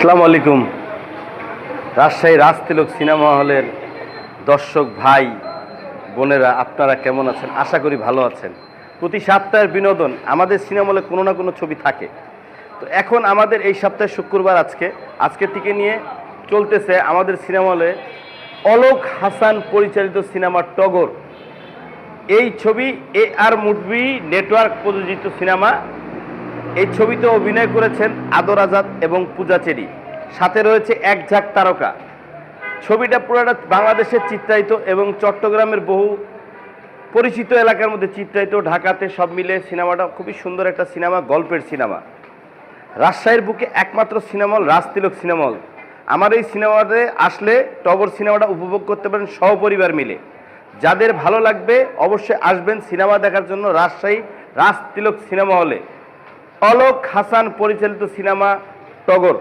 আসসালামু আলাইকুম। রাজশাহী রাজতিলক সিনেমা হলের দর্শক ভাই, বোনেরা, আপনারা কেমন আছেন? আশা করি ভালো আছেন। প্রতি সপ্তাহের বিনোদন আমাদের সিনেমা হলে কোনো না কোনো ছবি থাকে। তো এখন আমাদের এই সপ্তাহে শুক্রবার আজকে। আজকে থেকে নিয়ে চলতেছে আমাদের সিনেমা হলে অলোক হাসান পরিচালিত সিনেমা টগর। এই ছবি এ আর মুভি নেটওয়ার্ক প্রযোজিত সিনেমা এই ছবিতে অভিনয় করেছেন আদর আজাদ এবং পূজা চেরি। সাথে রয়েছে এক ঝাঁক তারকা। ছবিটা পুরোটা বাংলাদেশে চিত্রায়িত এবং চট্টগ্রামের বহু পরিচিত এলাকার মধ্যে চিত্রায়িত। ঢাকাতে সব মিলে সিনেমাটা খুবই সুন্দর একটা সিনেমা, গল্পের সিনেমা। রাজশাহীর বুকে একমাত্র cinema hall Rajtilak cinema hall. আমার এই সিনেমাতে আসলে টগর সিনেমাটা উপভোগ করতে পারেন সহপরিবার মিলে। যাদের ভালো লাগবে অবশ্যই আসবেন সিনেমা দেখার জন্য রাজশাহী রাজতিলক সিনেমা হলে। অলোক হাসান পরিচালিত সিনেমা টগর।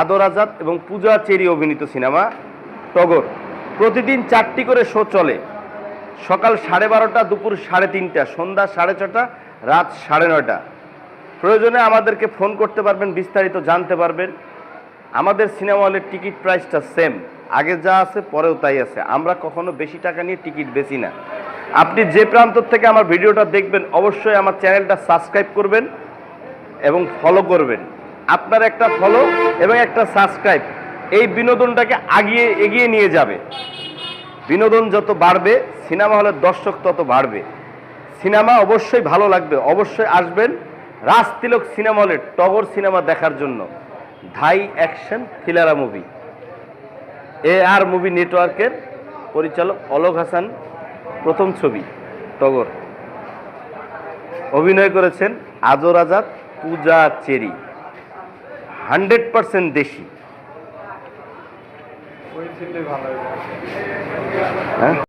আদর আজাদ এবং পূজা চেরি অভিনীত সিনেমা টগর। প্রতিদিন চারটি করে শো চলে। সকাল সাড়ে বারোটা, দুপুর সাড়ে তিনটা, সন্ধ্যা সাড়ে ছটা, রাত সাড়ে নয়টা। প্রয়োজনে আমাদেরকে ফোন করতে পারবেন, বিস্তারিত জানতে পারবেন। আমাদের সিনেমা হলের টিকিট প্রাইসটা সেম। আগে যা আছে, পরেও তাই আছে। আমরা কখনো বেশি টাকা নিয়ে টিকিট বেশি না। আপনি যে প্রান্ত থেকে আমার ভিডিওটা দেখবেন, অবশ্যই আমার চ্যানেলটা সাবস্ক্রাইব করবেন। এবং ফলো করবেন। আপনার একটা ফলো এবং একটা সাবস্ক্রাইব এই বিনোদনটাকে আগিয়ে এগিয়ে নিয়ে যাবে। বিনোদন যত বাড়বে, সিনেমা হলের দর্শক তত বাড়বে। সিনেমা অবশ্যই ভালো লাগবে, অবশ্যই আসবেন রাজতিলক সিনেমা হলে টগর সিনেমা দেখার জন্য। ধাই অ্যাকশন থ্রিলারা মুভি। এ আর মুভি নেটওয়ার্কের পরিচালক অলোক হাসান, প্রথম ছবি, টগর। অভিনয় করেছেন আজর আজাদ পূজা চেরি হান্ড্রেড পার্সেন্ট দেশি ওই সিটে ভালো হ্যাঁ